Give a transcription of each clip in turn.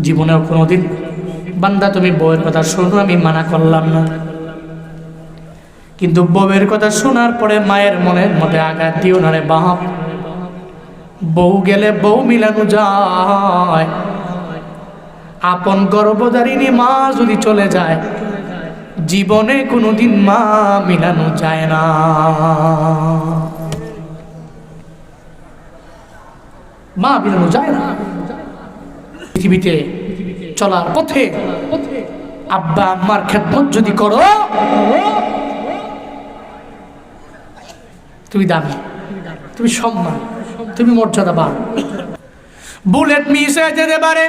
জীবনেও কোনোদিন বান্দা তুমি বউয়ের কথা শোনো, আমি মানা করলাম না। কিন্তু বউয়ের কথা শোনার পরে মায়ের মনের মধ্যে আঘাত দিও না রে বাপ। বউ গেলে বউ মিলানো যায়। আপন গর্ভধারিণী মা যদি চলে যায়, জীবনে কোনোদিন মা মিলানো যায় না। মা মিলানো যায় না। পৃথিবীতে চলার পথে আব্বা আম্মার খেদমত যদি করো, তুমি দামি, তুমি সম্মান, তুমি মর্যাদা বান বুলেট মিস হয়ে যেতে পারে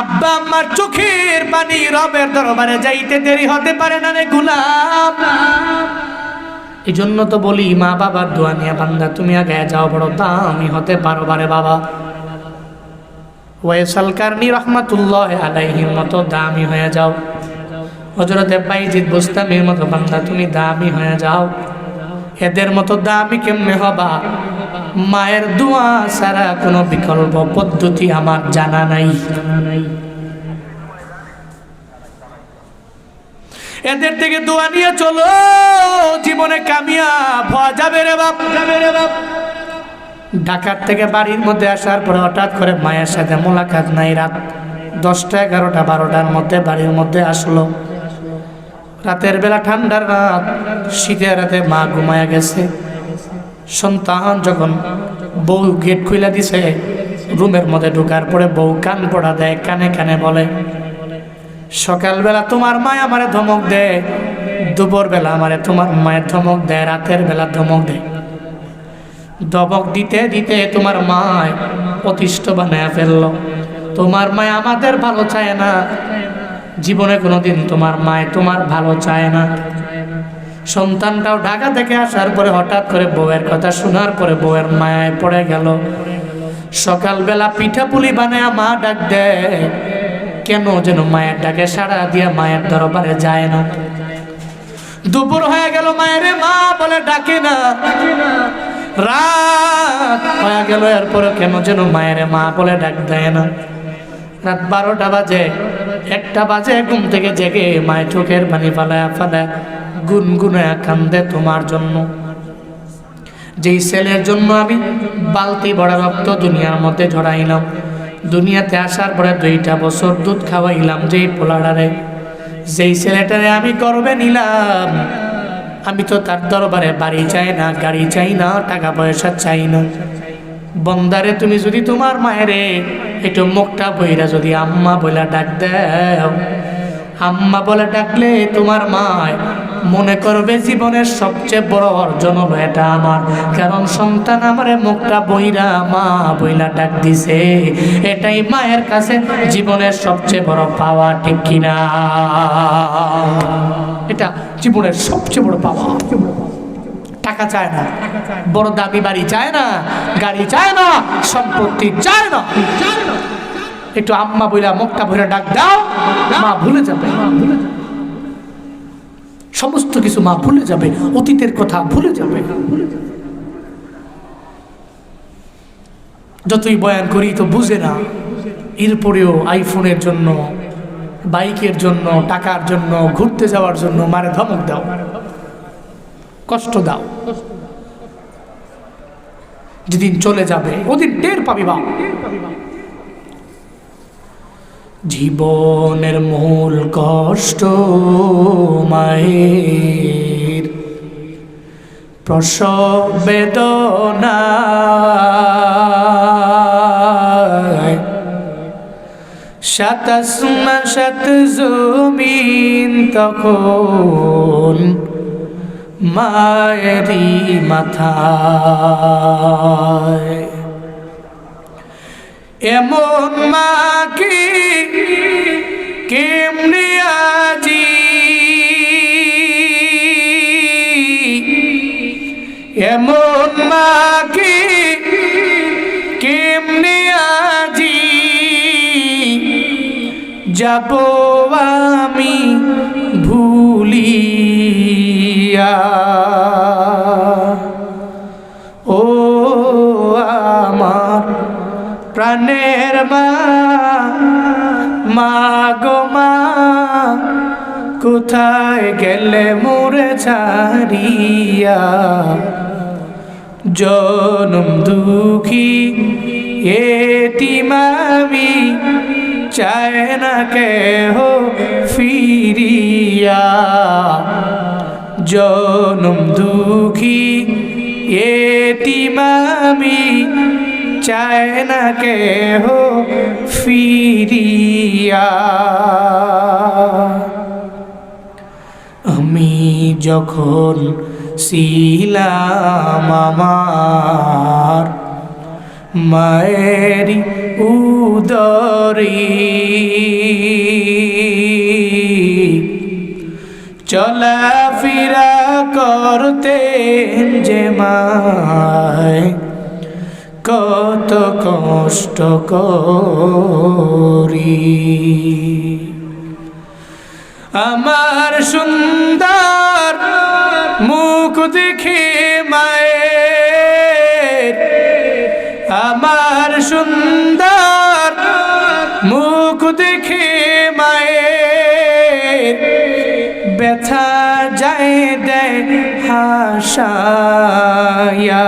আব্বা আম্মার চোখের পানি রবের দরবারে যাইতে দেরি হতে পারে না রে গুলাম। এই জন্য তো বলি, মা বাবার দোয়া নিয়ে বান্দা, তুমি আগে যাও, বড় দামি হতে পারো বারে বাবা। ওয়েসাল কারনি রহমাতুল্লাহ আলাইহির মতো দামি হয়ে যাও। হজরতে বাইজিদ বুস্তামির মতো বান্দা, তুমি দামি হয়ে যাও। এদের মতো দামি কেমনে হবা? মায়ের দোয়া ছাড়া কোনো বিকল্প পদ্ধতি আমার জানা নাই। এদের থেকে দোয়া নিয়ে চলো, জীবনে কামিয়াব হওয়া যাবে রে বাপ যাবে রে বাপ। ঢাকার থেকে বাড়ির মধ্যে আসার পরে হঠাৎ করে মায়ের সাথে মোলাকাত নাই রাত দশটা, এগারোটা, বারোটার মধ্যে বাড়ির মধ্যে আসলো। রাতের বেলা ঠান্ডার রাত, শীতের রাতে মা ঘুমায়া গেছে। সন্তান যখন বউ গেট খুলে দিছে, রুমের মধ্যে ঢোকার পরে বউ কান পড়া দেয়, কানে কানে বলে, সকালবেলা তোমার মায় আমারে ধমক দেয় দুপুর বেলা আমারে তোমার মায়ের ধমক দেয়, রাতের বেলা ধমক দেয়। দবক দিতে দিতে তোমার মায় অতিষ্ঠ বানায় ফেলল। তোমার মায় আমাদের ভালো চায় না। জীবনে কোনোদিন তোমার মায় তোমার ভালো চায় না। সন্তানটাও ঢাকা থেকে আসার পরে হঠাৎ করে বউয়ের কথা শোনার পরে বউয়ের মায়ায় পড়ে গেল। সকালবেলা পিঠা পুলি বানায় মা ডাক দেয়, কেন যেন মায়ের ডাকে সাড়া দিয়ে মায়ের দরবারে যায় না? দুপুর হয়ে গেল, মায়ের মা বলে ডাকে না। রাত হয়ে গেল, এরপরে কেন যেন মায়ের মা বলে ডাক দেয় না। রাত বারোটা বাজে, একটা বাজে, ঘুম থেকে জেগে মায়ের চোখের পানি ফালায় ফালায় গুনগুনায় কান্দে তোমার জন্য। যেই ছেলের জন্য আমি বালতি বড় রক্ত দুনিয়ার মধ্যে ঝড়াইলাম দুনিয়াতে আসার পরে দুইটা বছর দুধ খাওয়াইলাম যেই পোলাডারে। যেই ছেলেটারে আমি গর্বে নিলাম আমি তো তার দরবারে বাড়ি চাই না, গাড়ি চাই না, টাকা পয়সা চাই না। বন্দারে, তুমি যদি তোমার মায়েরে একটু মুখটা বইরা যদি আম্মা বলে ডাক দাও। আম্মা বলে ডাকলে তোমার মায় মনে করবে জীবনের সবচেয়ে বড় অর্জন হলো এটা আমার। কারণ সন্তান আমারে মুখটা বইরা মা বইলা ডাক দিছে। এটাই মায়ের কাছে জীবনের সবচেয়ে বড় পাওয়া, ঠিক কিনা? এটা জীবনের সবচেয়ে বড় পাওয়া। টাকা চায় না। বড় দামি বাড়ি চায় না, গাড়ি চায় না, সম্পত্তি চায় না। একটু আম্মা বইলা মুখটা ভরে ডাক দাও, মা ভুলে যাবে। সমস্ত কিছু মা ভুলে যাবে, অতীতের কথা ভুলে যাবে। যতই বয়ান করি তো বুঝে না, এরপরেও আইফোনের জন্য বাইকের জন্য, টাকার জন্য, ঘুরতে যাওয়ার জন্য মারে ধমক দাও। কষ্ট দাও। যেদিন চলে যাবে, ওদিন টের পাবি বা জীবনের মূল কষ্ট মায়ের প্রসব বেদনা। সাতাশ সাত জমিন তখন মায়েরই মাথায়। এমন মা কি কেমনি আজি যাব আমি ভুলিয়া। ও আমার প্রাণের মা গো মা, কোথায় গেলে মোরে ছাড়িয়া? জনম দুঃখী এতিমামি চায় না কে হো ফিরিয়া। জনম দুঃখী এতিমামি চায় না কে হো ফিরিয়া। আমি যখন ছিলাম আমার মায়ের উদরি। চলা ফিরা করতে যে মায় কত কষ্ট করি। আমার সুন্দর হাসায়া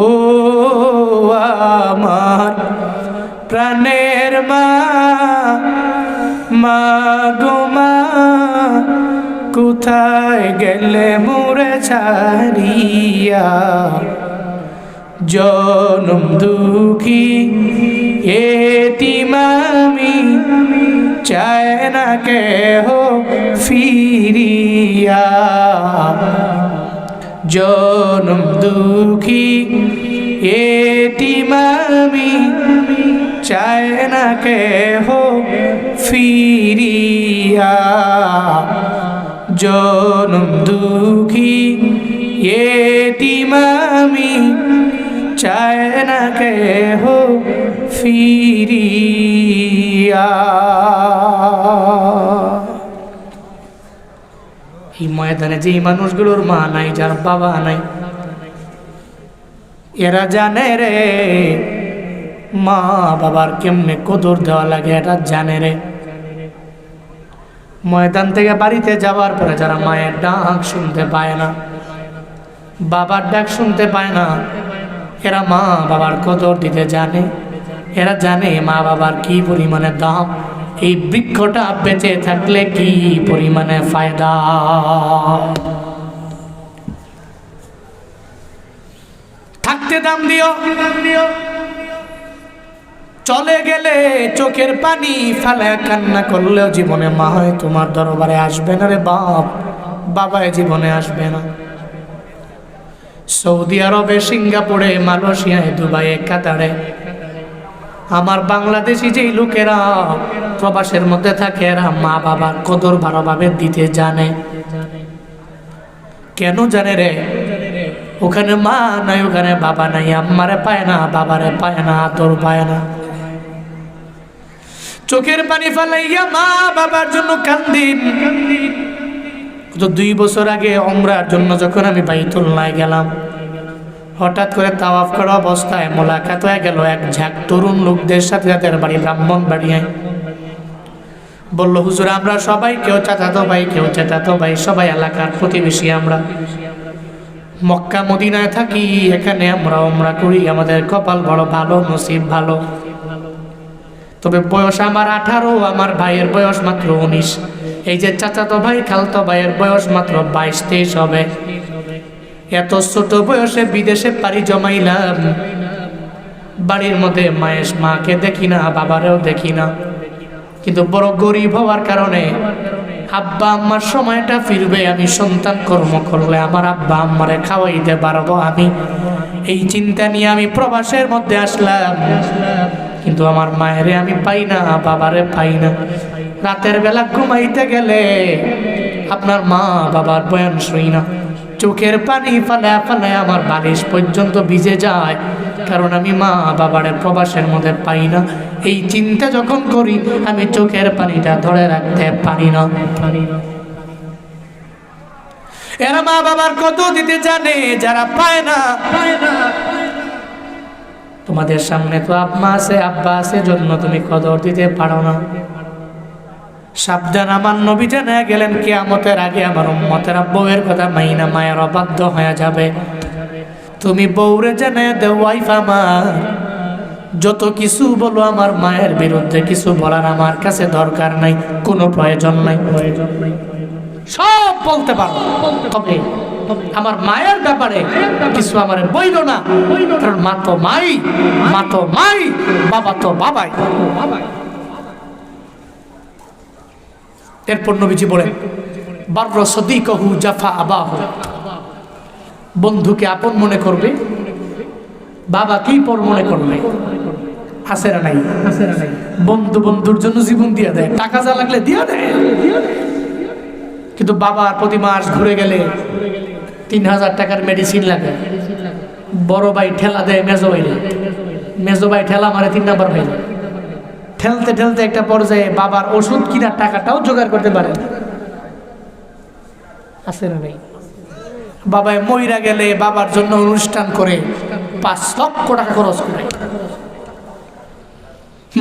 ও আমার প্রাণের মা মা গো মা, কোথায় গেলে মোরে ছাড়িয়া? জনম দুঃখী এতিমামি চায় না হো ফিরিয়া। জনম দুঃখী এতিমামি চায় না হো ফিরিয়া। জনম দুঃখী এতিমামি চায় না হো ফিরিয়া। এই ময়দানে যে মানুষগুলোর মা নাই, যার বাবা নাই, এরা জানে রে, মা বাবার কেমনে কদর দেওয়া লাগে এটা জানে রে। ময়দান থেকে বাড়িতে যাওয়ার পরে যারা মায়ের ডাক শুনতে পায় না, বাবার ডাক শুনতে পায় না, এরা মা বাবার কদর দিতে জানে। এরা জানে মা বাবার কি পরিমাণে দাম, এই বৃক্ষটা বেঁচে থাকলে কি পরিমাণে ফায়দা? থাকতে দাম দিও। চলে গেলে চোখের পানি ফেলে কান্না করলেও জীবনে মা হয় তোমার দরবারে আসবে না রে বাপ বাবায় জীবনে আসবে না। সৌদি আরবে, সিঙ্গাপুরে, মালয়েশিয়ায়, দুবাইয়ে, কাতারে আমার বাংলাদেশি যেই লোকেরা প্রবাসের মধ্যে থাকে, এরা মা বাবার কদর ভালোভাবে দিতে জানে। কেন জানে রে? ওখানে মা নাই, ওখানে বাবা নাই, আম্মারে পায় না, বাবারে পায় না আদর পায় না। চোখের পানি ফেলাইয়া মা বাবার জন্য কান্দিন তো দুই বছর আগে অমরার জন্য যখন আমি বাইতুল্লায় গেলাম হঠাৎ করে তাওয়াফ করা অবস্থায় মোলাকাত হয়ে গেল এক ঝাঁক তরুণ লোকদের সাথে যাদের বাড়ি ব্রাহ্মণ বাড়িয়ায় বলল, হুজুর, আমরা সবাই কেউ চাচাতো ভাই, কেউ চেটাতো ভাই, সবাই এলাকার প্রতিবেশী আমরা। মক্কা, মদিনায় থাকি, এখানে আমরা আমরা করি, আমাদের কপাল বড় ভালো, নসিব ভালো। তবে বয়স আমার আঠারো, আমার ভাইয়ের বয়স মাত্র উনিশ। এই যে চাচাতো ভাই, খালতো ভাইয়ের বয়স মাত্র বাইশ, তেইশ হবে। এত ছোট বয়সে বিদেশে পাড়ি জমাইলাম। বাড়ির মধ্যে মায়ের মাকে দেখি না, বাবারেও দেখি না। কিন্তু বড় গরিব হওয়ার কারণে আব্বা আম্মার সময়টা ফিরবে, আমি সন্তান কর্ম করলে আমার আব্বা আম্মারে খাওয়াইতে পারব আমি। এই চিন্তা নিয়ে আমি প্রবাসের মধ্যে আসলাম। কিন্তু আমার মায়েরে আমি পাই না, বাবারে পাই না। রাতের বেলা ঘুমাইতে গেলে আপনার মা বাবার বয়ান শুই না। চোখের পানি ফালায় ফালায় আমার বালিশ পর্যন্ত ভিজে যায়। কারণ আমি মা বাবার প্রবাসের মধ্যে পাই না। এই চিন্তা যখন করি, আমি চোখের পানিটা ধরে রাখতে পারি না পারি না। এরা মা বাবার কত দিতে জানে, যারা পায় না। তোমাদের সামনে তো আব্বা আছে আব্বা আছে, জন্য তুমি কদর দিতে পারো না। সাবধান আমার নবী জানা গেলেন কিয়ামতের আগে আমার উম্মতেরা বউয়ের কথা মাইনা মায়ের অবাধ্য হয়ে যাবে। তুমি বউরে জানা দে ওয়াইফ আমার, যত কিছু বলো আমার মায়ের বিরুদ্ধে, কিছু বলার আমার কাছে দরকার নাই, কোনো প্রয়োজন নাই। সব বলতে পারো। তবে আমার মায়ের ব্যাপারে কিছু আমার বইল না। মা তো মাই, মা তো মাই, বাবা তো বাবাই বাবাই। এরপর নবীজি বলেন, বার্র সদিকহু জাফা আবাহ। বন্ধুকে আপন মনে করবে বাবাকেই পর মনে করবে? না নাই? বন্ধু বন্ধুর জন্য জীবন দিয়ে দেয়, টাকা যা লাগলে দিয়ে দেয়। কিন্তু বাবার প্রতি মাস ঘুরে গেলে তিন হাজার টাকার মেডিসিন লাগে। বড় ভাই ঠেলা দেয়, মেজো ভাই মেজো ভাই ঠেলা মারে তিন নাম্বার ভাই ঠেলতে ঠেলতে একটা পর্যায়ে বাবার ওষুধ কিনার টাকাটাও জোগাড় করতে পারে। আছে না নেই? বাবায় মইরা গেলে বাবার জন্য অনুষ্ঠান করে পাঁচ লক্ষ টাকা খরচ করে।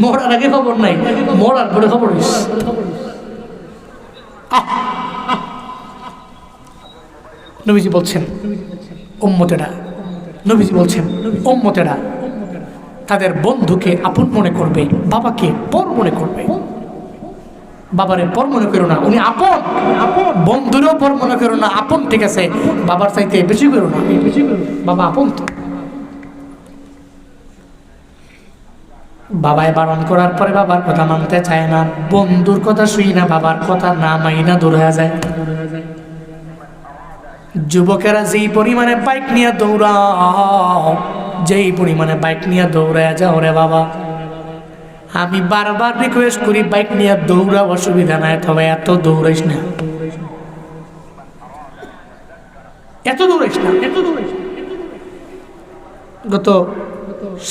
মরার আগে খবর নাই, মরার পরে খবর! নবীজি বলছেন, উম্মতেরা, নবীজি বলছেন, উম্মতেরা তাদের বন্ধুকে আপন মনে করবে, বাবাকে পর মনে করবে। বাবারে পর মনে করো না, উনি আপন। আপন বন্ধুরেও পর মনে করো না, আপন, ঠিক আছে? বাবার চাইতে বেশি করো না। বাবা আপন তো। বাবায় বারণ করার পরে বাবার কথা মানতে চায় না, বন্ধুর কথা শুই না, বাবার কথা না মাই না দূর হয়ে যায়। যুবকেরা যেই পরিমাণে বাইক নিয়ে দৌড়াও যেই পরিমাণে বাইক নিয়ে দৌড়ায় যাও রে বাবা। আমি বারবার রিকোয়েস্ট করি, বাইক নিয়ে দৌড়াও, অসুবিধা নাই, তবে এত দৌড়াইস না। এত দৌড়াইস না, এত দৌড়াইস। গত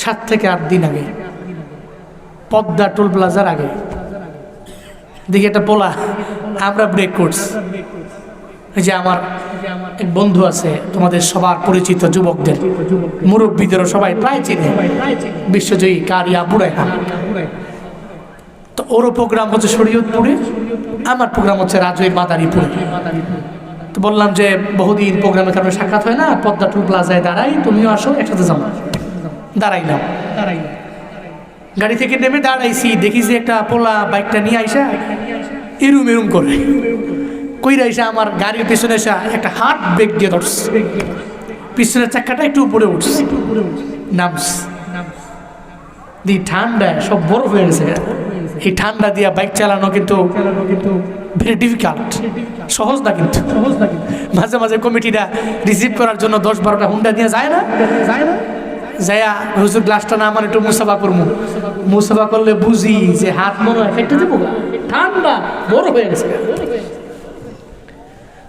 সাত থেকে আট দিন আগে, পদ্মা টোল প্লাজার আগে, দেখি একটা পোলা, আমরা ব্রেক করছি। যে আমার এক বন্ধু আছে, তোমাদের সবার পরিচিত যুবকদের, মুরব্বীদেরও সবাই প্রায় চিনে, বিশ্বজয়ী কারিয়া বুড়াই তো ওরও প্রোগ্রাম হচ্ছে শরীয়তপুরে, আমার প্রোগ্রাম হচ্ছে রাজৈর মাদারীপুরে। তো বললাম যে, বহুদিন প্রোগ্রামের কারণে সাক্ষাৎ হয় না, পদ্মা টুল প্লাজায় দাঁড়াই, তুমিও আসো, একসাথে যাব দাঁড়াইলাম দাঁড়াইলাম। গাড়ি থেকে নেমে দাঁড়াইছি, দেখি যে একটা পোলা বাইকটা নিয়ে আইসা, এরুম এরুম করে। কইরা এসে আমার গাড়ির পিছনে এসে একটা হাত বেগ দিয়ে ধরছে। পিছনের চাকাটা একটু উপরে উঠছে। নামস দি ঠান্ডা সব বরফ হয়ে গেছে। এই ঠান্ডা দিয়া বাইক চালানো কিন্তু ভেরি ডিফিকাল্ট সহজ না কিন্তু। সহজ মাঝে মাঝে কমিটিরা রিসিভ করার জন্য দশ বারোটা হুন্ডা দিয়ে যায় না? যায় না যায়া হুজুর গ্লাসটা না আমার একটু মুসাফা করব মুসাফা করলে বুঝি যে হাত মনে হয় ফেটে দেবো ঠান্ডা বড় হয়ে গেছে।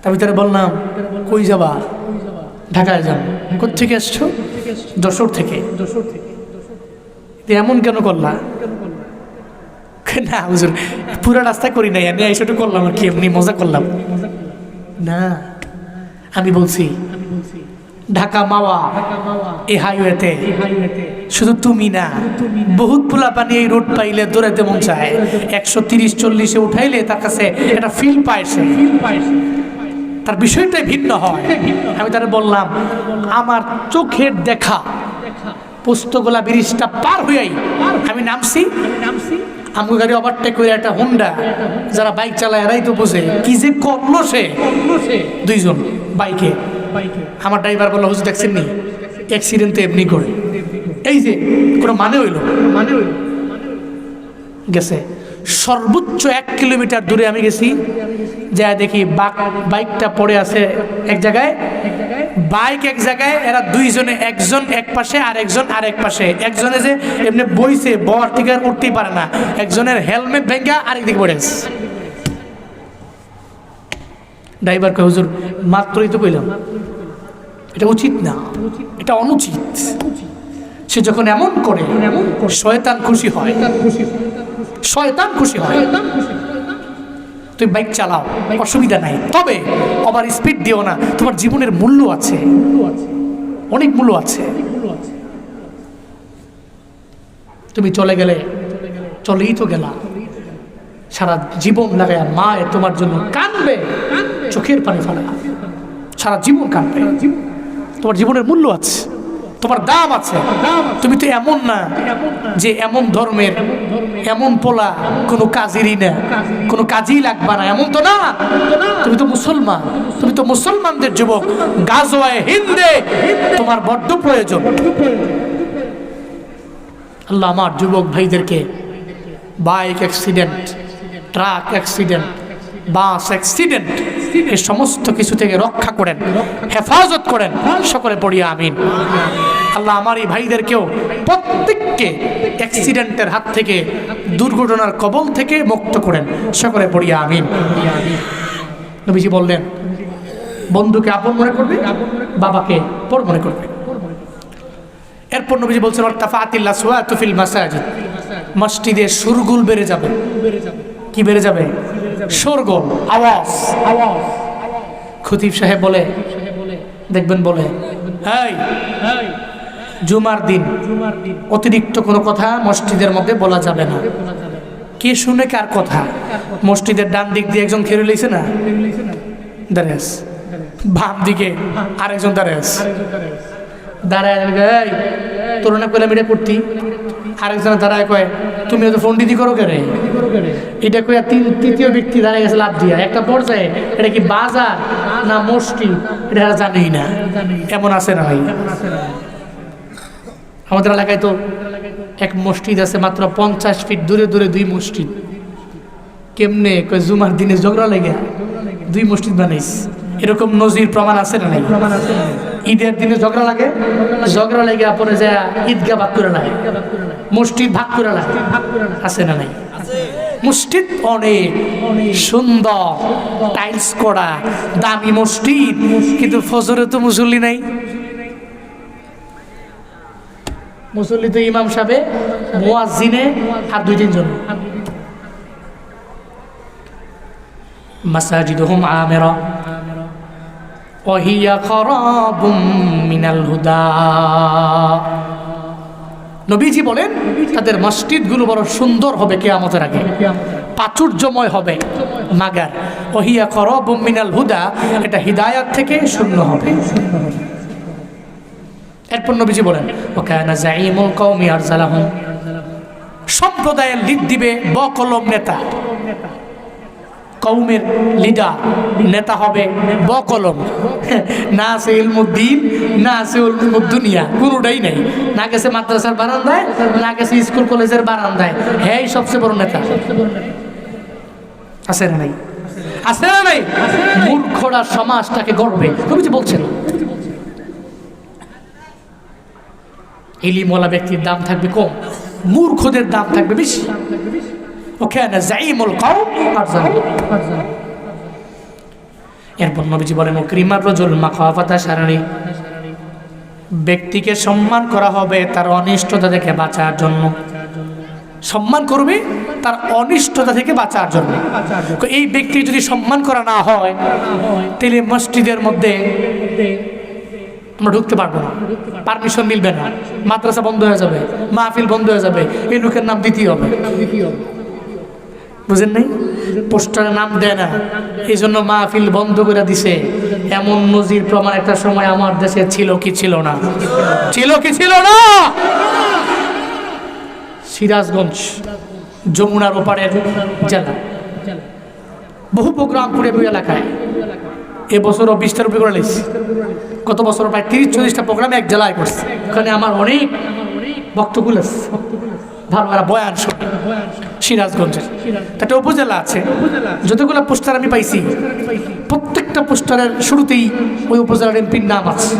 তার ভিতরে বললাম, কই যাবা? ঢাকায় যান কোথেকে এসছো? যশোর থেকে। এমন কেন করলা? না, হুজুর, পুরো রাস্তা করি নাই। আমি এইসবটা করলাম আর কি, এমনি মজা করলাম। না, আমি বলছি, ঢাকা মাওয়া এই হাইওয়েতে। শুধু তুমি না, বহুত পোলা পানি এই রোড পাইলে দৌড়াতে মন চায়। একশো তিরিশ, চল্লিশে উঠাইলে তার কাছে একটা ফিল পায় সে। তার বিষয়টাই ভিন্ন হয়। আমি তারা বললাম, আমার চোখের দেখা, পুস্তকলা ব্রিজটা পার হইয়াই আমি নামছি। আমগো গাড়ি ওভারটেক করে একটা হোন্ডা যারা বাইক চালায় এরাই তো বোঝে, কি যে করল সে? দুইজন বাইকে আমার ড্রাইভার বলল, হুজুর, দেখছেন নি? অ্যাক্সিডেন্ট তো এমনি করে। এই যে, কোনো মানে হইল মানে হইল? গেছে। সর্বোচ্চ এক কিলোমিটার দূরে আমি গেছি যা দেখি বাক বাইকটা পড়ে আছে এক জায়গায়। বাইক এক জায়গায় এরা দুইজনে একজন এক পাশে আর একজন আর এক পাশে। একজনে যে এমনি বইছে বর থেকে আর উঠতেই পারে না। একজনের হেলমেট ভেঙ্গা আরেক দিকে পড়ে আছে। ড্রাইভারকে হুজুর মাত্রই তো কইলাম। এটা উচিত না। এটা অনুচিত। সে যখন এমন করে শয়তান খুশি হয়। শয়তান খুশি হয়। তুমি বাইক চালাও, অসুবিধা নাই। তবে আবার স্পিড দিও না, তোমার জীবনের মূল্য আছে। অনেক মূল্য আছে। তুমি চলে গেলে, চলেই তো গেলা। সারা জীবন লাগায় মা এ তোমার জন্য কানবে, চোখের পানি ফেলা। সারা জীবন কানবে। তোমার জীবনের মূল্য আছে। তোমার দাম আছে। তুমি তো এমন না যে এমন ধর্মের এমন পোলা কোনো কাজেরই না। কোনো কাজেই লাগবে না। এমন তো না। তুমি তো মুসলমান। তুমি তো মুসলমানদের যুবক। গাজওয়ায় হিন্দে। তোমার বড্ড প্রয়োজন। আল্লাহ আমার যুবক ভাইদেরকে bike accident truck accident bus accident এই সমস্ত কিছু থেকে রক্ষা করেন হেফাজত করেন। সকলে পড়িয়া আমিন। আল্লাহ আমার এই ভাইদেরকেও প্রত্যেককে অ্যাক্সিডেন্টের হাত থেকে, দুর্ঘটনার কবল থেকে মুক্ত করেন। সকলে পড়িয়া আমিন। নবীজি বললেন, বন্ধুকে আপন মনে করবে, বাবাকে পর মনে করবে। এরপর নবীজি বলছেন অর্থাফাতিল্লা সুয়াতুফিল মাসাজিদ। মসজিদে সুরগুল বেড়ে যাবে। কি বেড়ে যাবে? শোরগোল আওয়াজ। আওয়াজ খতিব সাহেব বলে, দেখবেন বলে এই জুমার দিন। অতিরিক্ত কোনো কথা মসজিদের মধ্যে বলা যাবে না। কে শুনে কার কথা? মসজিদের ডান দিক দিয়ে একজন খেলে লইছে না? দাঁড়িয়ে। বাম দিকে আরেকজন দাঁড়িয়ে। দাঁড়ায় তোর না কইলাম এটা করতি দাঁড়ায় কয়, তুমি তো ফোন দিদি করো কেরে এটা কইয়া তিন তৃতীয় ব্যক্তি দাঁড়ায় গেছে লাভ দিয়া। একটা পর্যায়ে, এটা কি বাজার না মসজিদ? এটা জানেই না। এমন আছে না ভাই? আমাদের এলাকায় তো এক মসজিদ আছে, মাত্র পঞ্চাশ ফিট দূরে দূরে দুই মসজিদ। কেমনে কয় জুমার দিনে ঝগড়া লেগে দুই মসজিদ বানাইস এরকম নজির প্রমাণ আছে না নাই? ঈদের দিনে ঝগড়া লাগে, ঝগড়া লেগে পরে যায় ঈদগা ভাগ করে লাগে মসজিদ ভাগ করে লাগে আছে না নাই? মসজিদ অনেক সুন্দর, টাইলস করা, দামি মসজিদ, কিন্তু ফজরে তো মুসল্লি নাই। মুসল্লি তো ইমাম সাহেবে মোয়াজিনে আর দুই তিনজন। মাসাজিদ হোম আমেরা। অহিয়া খরবুম মিনাল হুদা। নবীজি বলেন, তাদের মসজিদগুলো বড় সুন্দর হবে কেয়ামতের আগে। প্রাচুর্যময় হবে মাগার। অহিয়া করব মিনাল হুদা, এটা হিদায়াত থেকে শূন্য হবে। এরপর নবীজি বলেন সম্প্রদায়ের লিড দিবে বকলম নেতা। কৌমের লিডার নেতা হবে বকলম। না আছে ইলমুদ্দিন না আছে দুনিয়া, কোনোটাই নাই। না গেছে মাদ্রাসার বারান্দায়, না গেছে স্কুল কলেজের বারান্দায়। হ্যাঁ সবচেয়ে বড় নেতা। আছে না নাই? আছে না নাই? মূর্খরা সমাজটাকে গড়বে। তুমি যে বলছেন ইলিমওয়ালা ব্যক্তির দাম থাকবে কম, মূর্খদের দাম থাকবে বেশি। ওখানে জাইমুল কওম আর। এরপর নবীজি বলেন ক্রিমার রজুল মাখাফাতা সারানি। ব্যক্তিকে সম্মান করা হবে তার অনিষ্টতা থেকে বাঁচার জন্য। সম্মান করবে তার অনিষ্টতা থেকে বাঁচার জন্য। এই ব্যক্তি যদি সম্মান করা না হয়, তাহলে মসজিদের মধ্যে আমরা ঢুকতে পারব না। পারমিশন মিলবে না। মাদ্রাসা বন্ধ হয়ে যাবে। মাহফিল বন্ধ হয়ে যাবে। এই লোকের নাম দিতেই হবে। বুঝেন নাই? পোস্টারে নাম দেয় না। এই জন্য মাহফিল বন্ধ করে দিছে। এমন নজির প্রমাণ একটা সময় আমার দেশে ছিল কি ছিল না। ছিল কি ছিল না? সিরাজগঞ্জ, যমুনার ওপারের জেলা। বহু প্রোগ্রাম করে এলাকায়। এবছরও বিশটার উপরে করে লেছি গত বছর প্রায় তিরিশ, চল্লিশটা প্রোগ্রাম এক জেলায় করছে। ওখানে আমার অনেক বক্তব্য আছে। ভালো ভালো বয়ান সিরাজগঞ্জের একটা উপজেলা আছে। যতগুলো পোস্টার আমি পাইছি, প্রত্যেকটা পোস্টারের শুরুতেই ওই উপজেলার এমপির নাম আছে।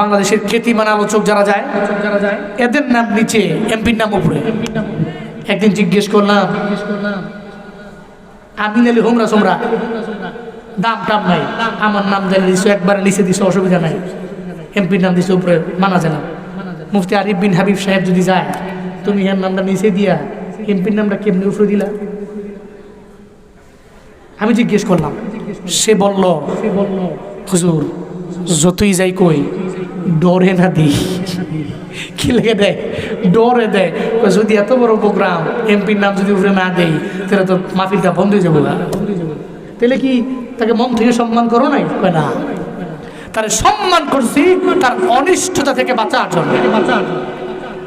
বাংলাদেশের খ্যাতিমান আলোচক যারা যায় যারা যায়, এদের নাম নিচে এমপির নাম উপরে। একদিন জিজ্ঞেস করলাম, আমিন আলী হোমরা সোমরা দাম টাম নাই। আমার নাম জানিয়ে দিছো, একবার নিচে দিছো, অসুবিধা নাই। এমপির নাম দিছো উপরে, মানা যায় না। মুফতি আরিফ বিন হাবিব সাহেব যদি যায়, তুমি এর নামটা নিচে দিয়া, এমপির নামটা কেমনি উপরে দিলা? আমি জিজ্ঞেস করলাম, সে বলল, হুজুর, যতই যাই কই, ডরে না দিই কি লেগে দেয়? ডরে দেয়। যদি এত বড় প্রোগ্রাম, এমপির নাম যদি উপরে না দেই, তাহলে তো মাহফিলটা বন্ধ হয়ে যাব। তাহলে কি তাকে মন থেকে সম্মান করো নাই? না। তার সম্মান করছি, তার অনিষ্টতা থেকে বাঁচার জন্য।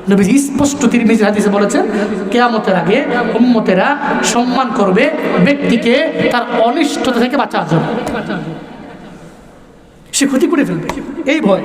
নবীজি স্পষ্ট তিরমিজি হাদিসে বলেছেন, কেয়ামতের আগে উম্মতেরা সম্মান করবে ব্যক্তিকে তার অনিষ্টতা থেকে বাঁচার জন্য। সে ক্ষতি করে ফেলবে। এই ভয়।